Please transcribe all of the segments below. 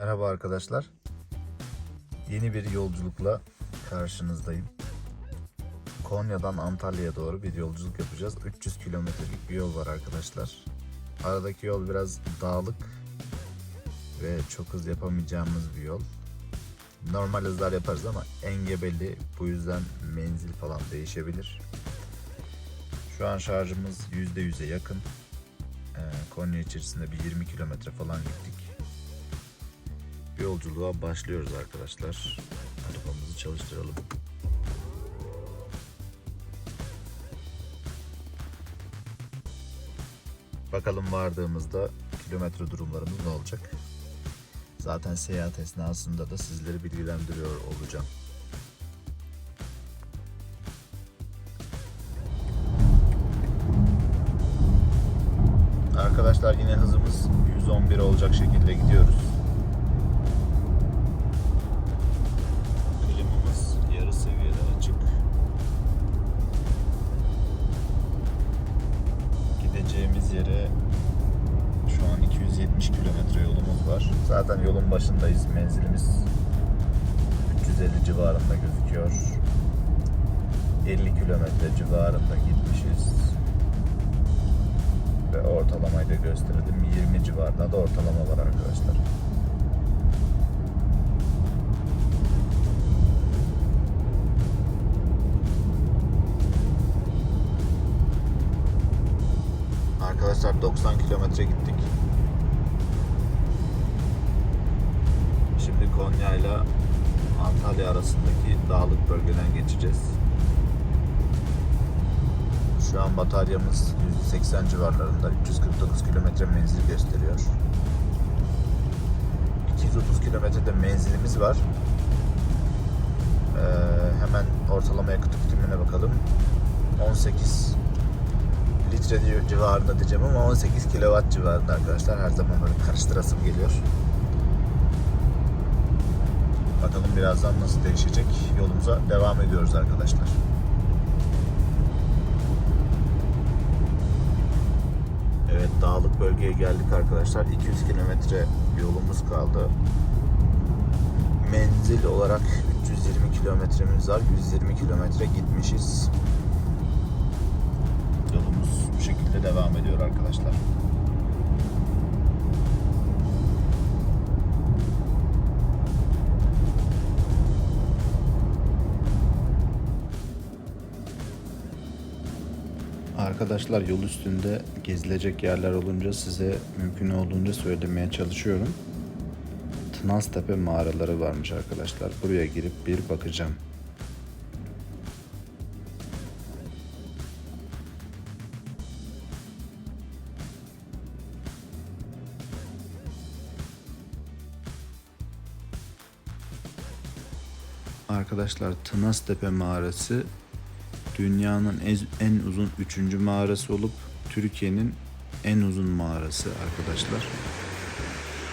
Merhaba arkadaşlar. Yeni bir yolculukla karşınızdayım. Konya'dan Antalya'ya doğru bir yolculuk yapacağız. 300 kilometrelik bir yol var arkadaşlar. Aradaki yol biraz dağlık ve çok hız yapamayacağımız bir yol. Normal hızlar yaparız ama engebeli. Bu yüzden menzil falan değişebilir. Şu an şarjımız %100'e yakın. Ee, Konya içerisinde bir 20 kilometre falan gittik. Yolculuğa başlıyoruz arkadaşlar. Arabamızı çalıştıralım. Bakalım vardığımızda kilometre durumlarımız ne olacak? Zaten seyahat esnasında da sizleri bilgilendiriyor olacağım. Arkadaşlar yine hızımız 111 olacak şekilde gidiyoruz. Yolun başındayız. Menzilimiz 350 civarında gözüküyor. 50 kilometre civarında gitmişiz. Ve ortalamayı da gösterelim. 20 civarında da ortalama var arkadaşlar. Arkadaşlar 90 kilometre gittik. Konya ile Antalya arasındaki dağlık bölgeden geçeceğiz. Şu an bataryamız 180 civarlarında 349 kilometre menzil gösteriyor. 230 kilometrede menzilimiz var. Ee, hemen ortalama yakıt tüketimine bakalım. 18 litre civarında diyeceğim ama 18 kilowatt civarında arkadaşlar. Her zaman böyle karıştırasım geliyor. Bakalım birazdan nasıl değişecek. Yolumuza devam ediyoruz arkadaşlar. Evet dağlık bölgeye geldik arkadaşlar. 200 kilometre yolumuz kaldı. Menzil olarak 320 kilometremiz var. 120 kilometre gitmişiz. Yolumuz bu şekilde devam ediyor arkadaşlar. Arkadaşlar yol üstünde gezilecek yerler olunca size mümkün olduğunca söylemeye çalışıyorum. Tınaztepe mağaraları varmış arkadaşlar. Buraya girip bir bakacağım. Arkadaşlar Tınaztepe mağarası dünyanın en, uzun üçüncü mağarası olup Türkiye'nin en uzun mağarası arkadaşlar.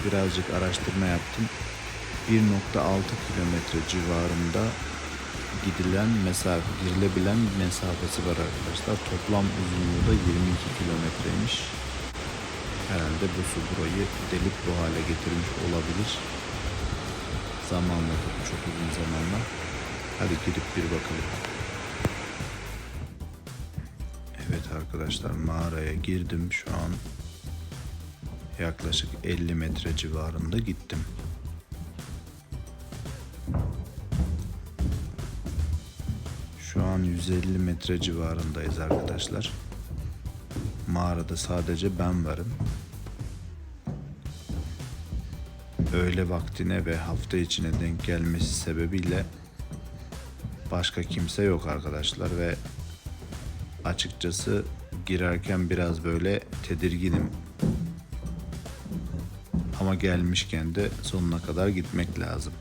Birazcık araştırma yaptım. 1.6 kilometre civarında gidilen mesafe, girilebilen mesafesi var arkadaşlar. Toplam uzunluğu da 22 kilometreymiş. Herhalde bu su burayı delip bu hale getirmiş olabilir. Zamanla çok uzun zamanla. Hadi gidip bir bakalım. Evet arkadaşlar mağaraya girdim şu an. Yaklaşık 50 metre civarında gittim. Şu an 150 metre civarındayız arkadaşlar. Mağarada sadece ben varım. Öğle vaktine ve hafta içine denk gelmesi sebebiyle başka kimse yok arkadaşlar ve açıkçası girerken biraz böyle tedirginim. Ama gelmişken de sonuna kadar gitmek lazım.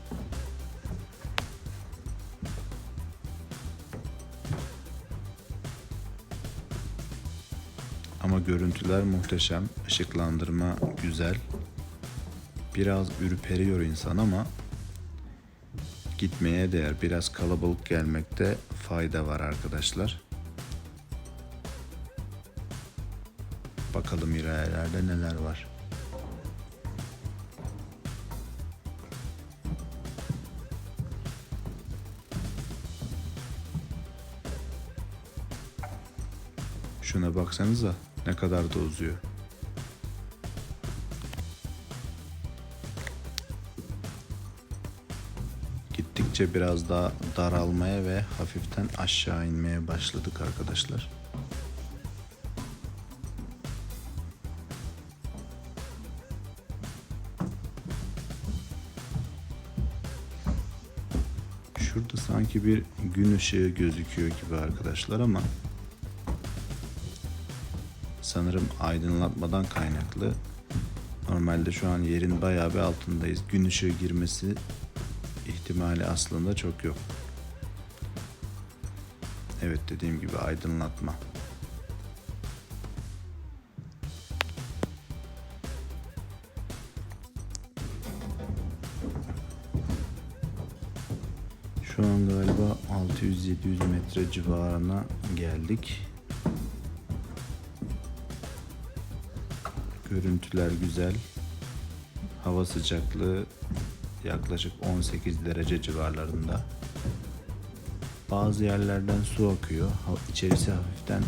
Ama görüntüler muhteşem, ışıklandırma güzel. Biraz ürperiyor insan ama gitmeye değer. Biraz kalabalık gelmekte fayda var arkadaşlar. Bakalım hirayelerde neler var. Şuna baksanıza ne kadar da uzuyor. Gittikçe biraz daha daralmaya ve hafiften aşağı inmeye başladık arkadaşlar. Bir gün ışığı gözüküyor gibi arkadaşlar ama sanırım aydınlatmadan kaynaklı. Normalde şu an yerin bayağı bir altındayız. Gün ışığı girmesi ihtimali aslında çok yok. Evet dediğim gibi aydınlatma. 600-700 metre civarına geldik. Görüntüler güzel. Hava sıcaklığı yaklaşık 18 derece civarlarında. Bazı yerlerden su akıyor. İçerisi hafiften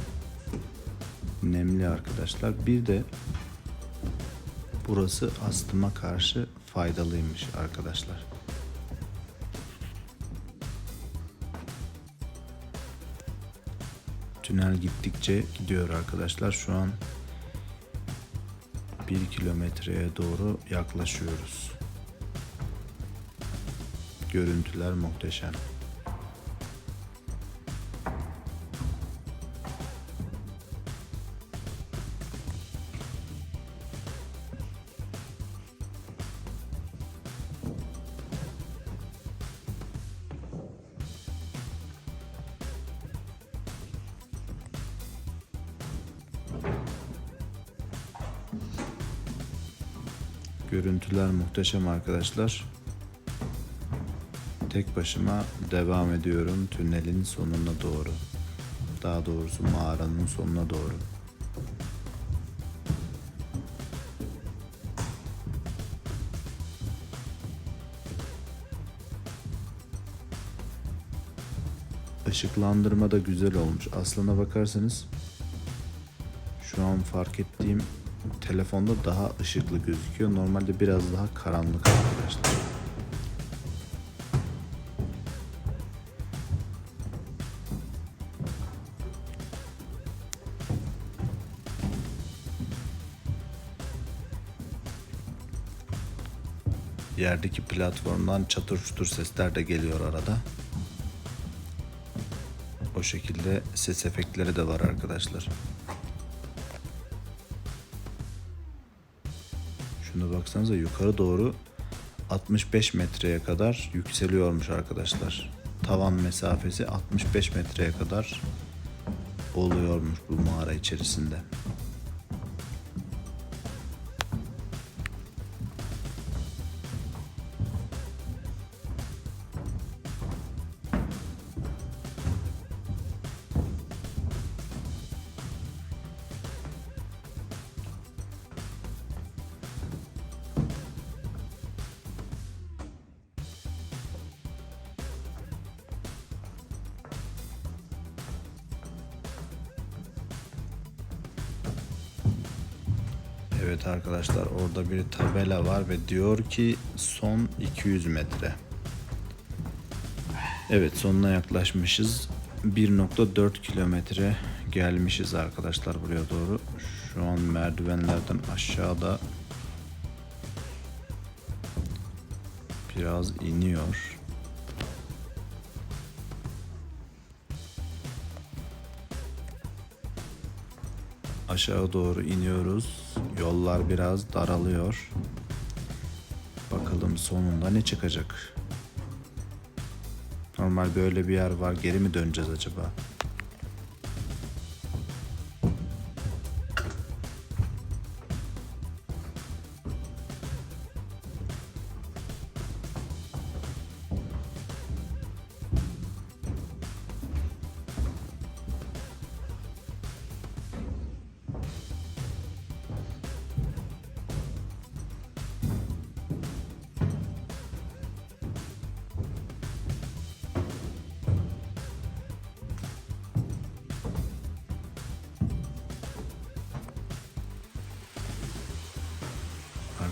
nemli arkadaşlar. Bir de burası astıma karşı faydalıymış arkadaşlar. Tünel gittikçe gidiyor arkadaşlar. Şu an bir kilometreye doğru yaklaşıyoruz. Görüntüler muhteşem. Görüntüler muhteşem arkadaşlar. Tek başıma devam ediyorum tünelin sonuna doğru. Daha doğrusu mağaranın sonuna doğru. Işıklandırma da güzel olmuş. Aslına bakarsanız şu an fark ettiğim telefonda daha ışıklı gözüküyor. Normalde biraz daha karanlık arkadaşlar. Yerdeki platformdan çatır çutur sesler de geliyor arada. O şekilde ses efektleri de var arkadaşlar. Şuna baksanıza yukarı doğru 65 metreye kadar yükseliyormuş arkadaşlar. Tavan mesafesi 65 metreye kadar oluyormuş bu mağara içerisinde. Evet arkadaşlar orada bir tabela var ve diyor ki son 200 metre. Evet sonuna yaklaşmışız. 1.4 kilometre gelmişiz arkadaşlar buraya doğru. Şu an merdivenlerden aşağıda biraz iniyor. Aşağı doğru iniyoruz. Yollar biraz daralıyor. Bakalım sonunda ne çıkacak? Normal böyle bir yer var. Geri mi döneceğiz acaba?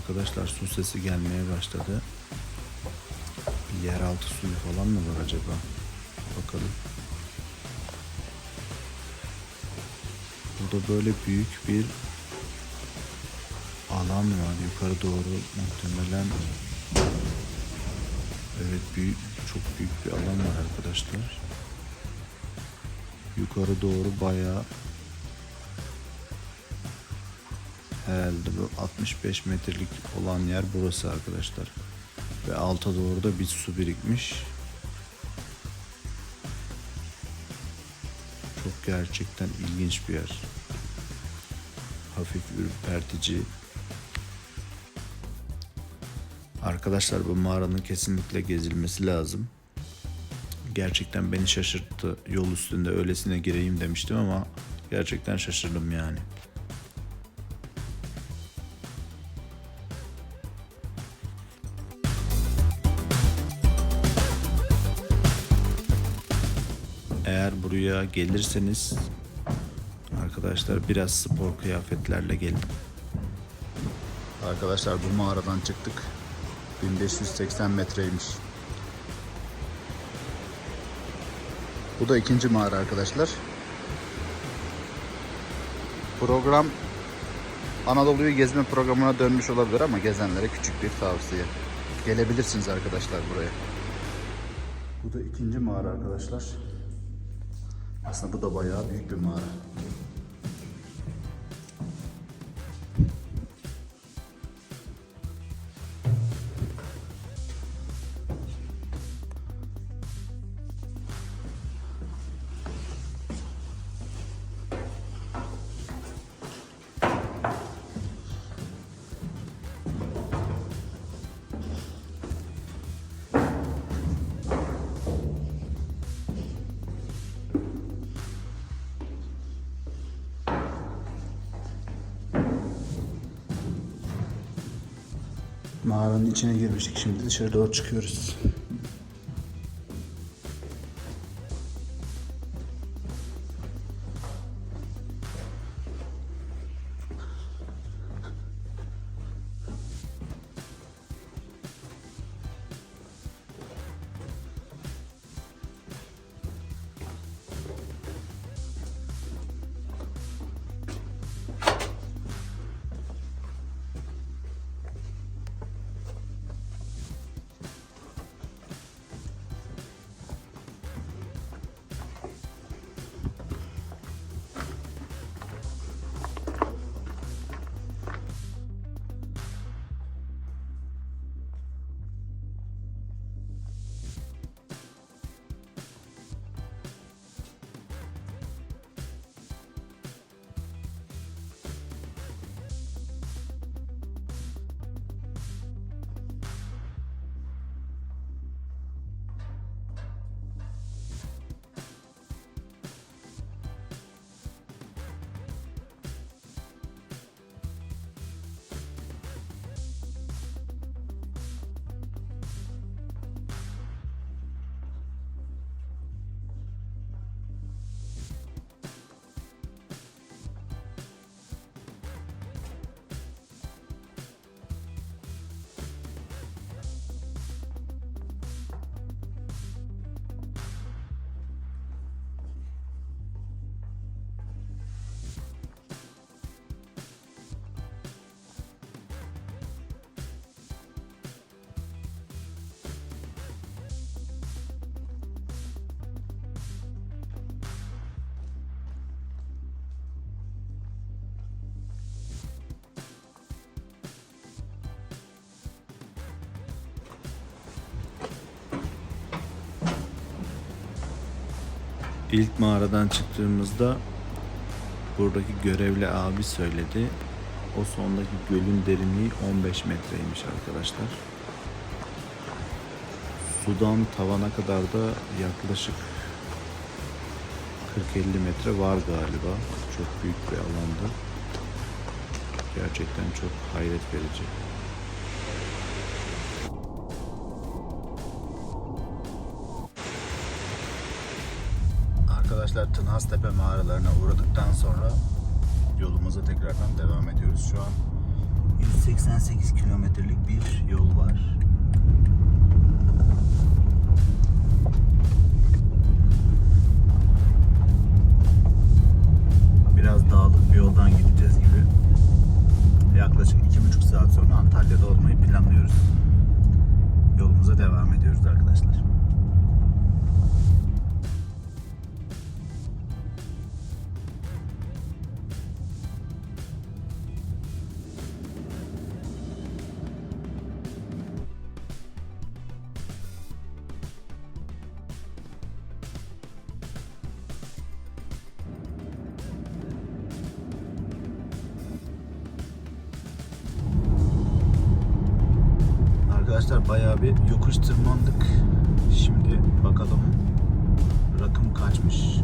Arkadaşlar su sesi gelmeye başladı. Bir yeraltı suyu falan mı var acaba? Bakalım. Burada böyle büyük bir alan var. Yukarı doğru muhtemelen Evet büyük çok büyük bir alan var arkadaşlar. Yukarı doğru bayağı herhalde bu 65 metrelik olan yer burası arkadaşlar. Ve alta doğru da bir su birikmiş. Çok gerçekten ilginç bir yer. Hafif ürpertici. Arkadaşlar bu mağaranın kesinlikle gezilmesi lazım. Gerçekten beni şaşırttı. Yol üstünde öylesine gireyim demiştim ama gerçekten şaşırdım yani. Eğer buraya gelirseniz arkadaşlar biraz spor kıyafetlerle gelin. Arkadaşlar bu mağaradan çıktık. 1580 metreymiş. Bu da ikinci mağara arkadaşlar. Program Anadolu'yu gezme programına dönmüş olabilir ama gezenlere küçük bir tavsiye. Gelebilirsiniz arkadaşlar buraya. Bu da ikinci mağara arkadaşlar. Aslında bu da bayağı büyük bir mağara. Mağaranın içine girmiştik. Şimdi dışarı doğru çıkıyoruz. İlk mağaradan çıktığımızda buradaki görevli abi söyledi. O sondaki gölün derinliği 15 metreymiş arkadaşlar. Sudan tavana kadar da yaklaşık 40-50 metre var galiba. Çok büyük bir alanda. Gerçekten çok hayret verici. Arkadaşlar Tınaztepe mağaralarına uğradıktan sonra yolumuza tekrardan devam ediyoruz. Şu an 288 kilometrelik bir yol var. Biraz dağlık bir yoldan gideceğiz gibi. Yaklaşık iki buçuk saat sonra Antalya'da olmayı planlıyoruz. Yolumuza devam ediyoruz arkadaşlar. Arkadaşlar bayağı bir yokuş tırmandık. Şimdi bakalım rakım kaçmış.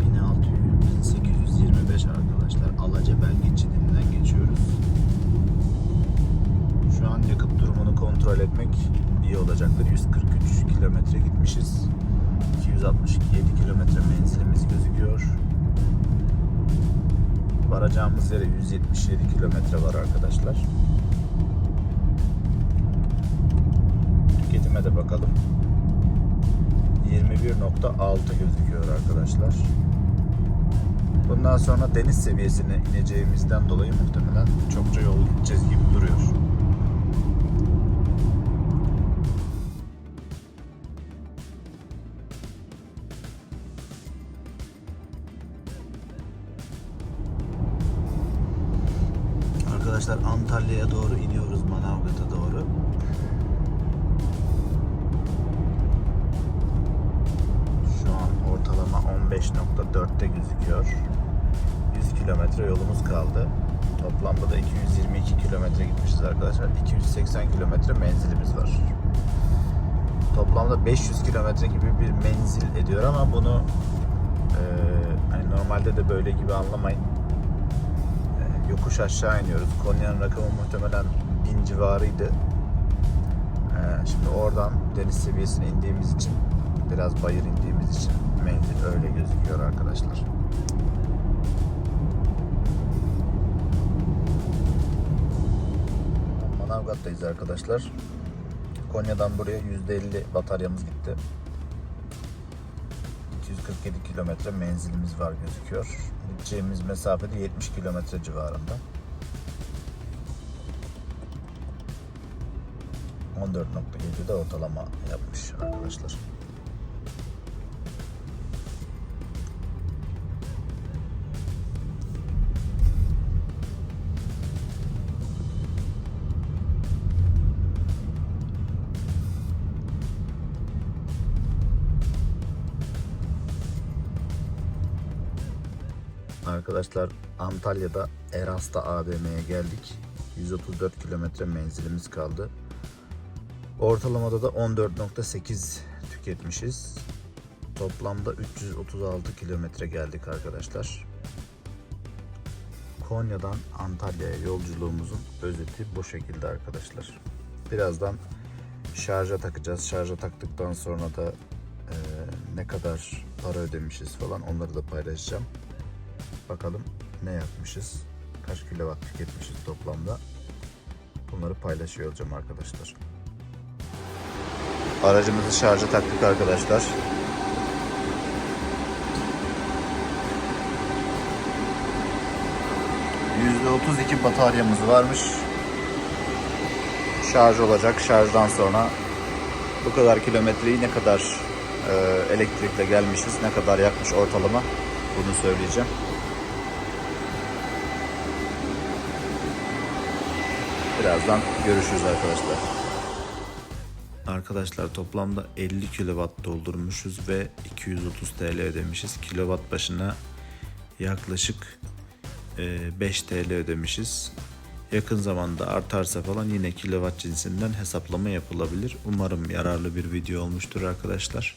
1600, 1825 arkadaşlar. Alacabel geçidinden geçiyoruz. Şu an yakıt durumunu kontrol etmek iyi olacaktır. 143 kilometre gitmişiz. 267 kilometre menzilimiz gözüküyor. Varacağımız yere 177 kilometre var arkadaşlar. Gözüküyor arkadaşlar. Bundan sonra deniz seviyesine ineceğimizden dolayı muhtemelen çokça yol gideceğiz gibi duruyor. Arkadaşlar Antalya'ya doğru iniyoruz Manavgat'a 5.4'te gözüküyor. 100 kilometre yolumuz kaldı. Toplamda da 222 kilometre gitmişiz arkadaşlar. 280 kilometre menzilimiz var. Toplamda 500 kilometre gibi bir menzil ediyor ama bunu e, hani normalde de böyle gibi anlamayın. E, yokuş aşağı iniyoruz. Konya'nın rakamı muhtemelen 1000 civarıydı. E, şimdi oradan deniz seviyesine indiğimiz için biraz bayır indiğimiz için menzil öyle gözüküyor arkadaşlar. Manavgat'tayız arkadaşlar. Konya'dan buraya %50 bataryamız gitti. 247 kilometre menzilimiz var gözüküyor. Gideceğimiz mesafede 70 kilometre civarında. 14.7'de ortalama yapmış arkadaşlar. Arkadaşlar Antalya'da Erasta AVM'ye geldik. 134 kilometre menzilimiz kaldı. Ortalamada da 14.8 tüketmişiz. Toplamda 336 kilometre geldik arkadaşlar. Konya'dan Antalya'ya yolculuğumuzun özeti bu şekilde arkadaşlar. Birazdan şarja takacağız. Şarja taktıktan sonra da e, ne kadar para ödemişiz falan onları da paylaşacağım. Bakalım ne yapmışız, kaç kilowatt tüketmişiz toplamda. Bunları paylaşıyor olacağım arkadaşlar. Aracımızı şarja taktık arkadaşlar. %32 bataryamız varmış. Şarj olacak. Şarjdan sonra bu kadar kilometreyi ne kadar e, elektrikle gelmişiz, ne kadar yakmış ortalama bunu söyleyeceğim. Birazdan görüşürüz arkadaşlar. Arkadaşlar toplamda 50 kW doldurmuşuz ve 230 TL ödemişiz. Kilowatt başına yaklaşık e, 5 TL ödemişiz. Yakın zamanda artarsa falan yine kilowatt cinsinden hesaplama yapılabilir. Umarım yararlı bir video olmuştur arkadaşlar.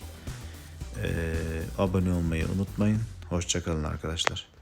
E, abone olmayı unutmayın. Hoşçakalın arkadaşlar.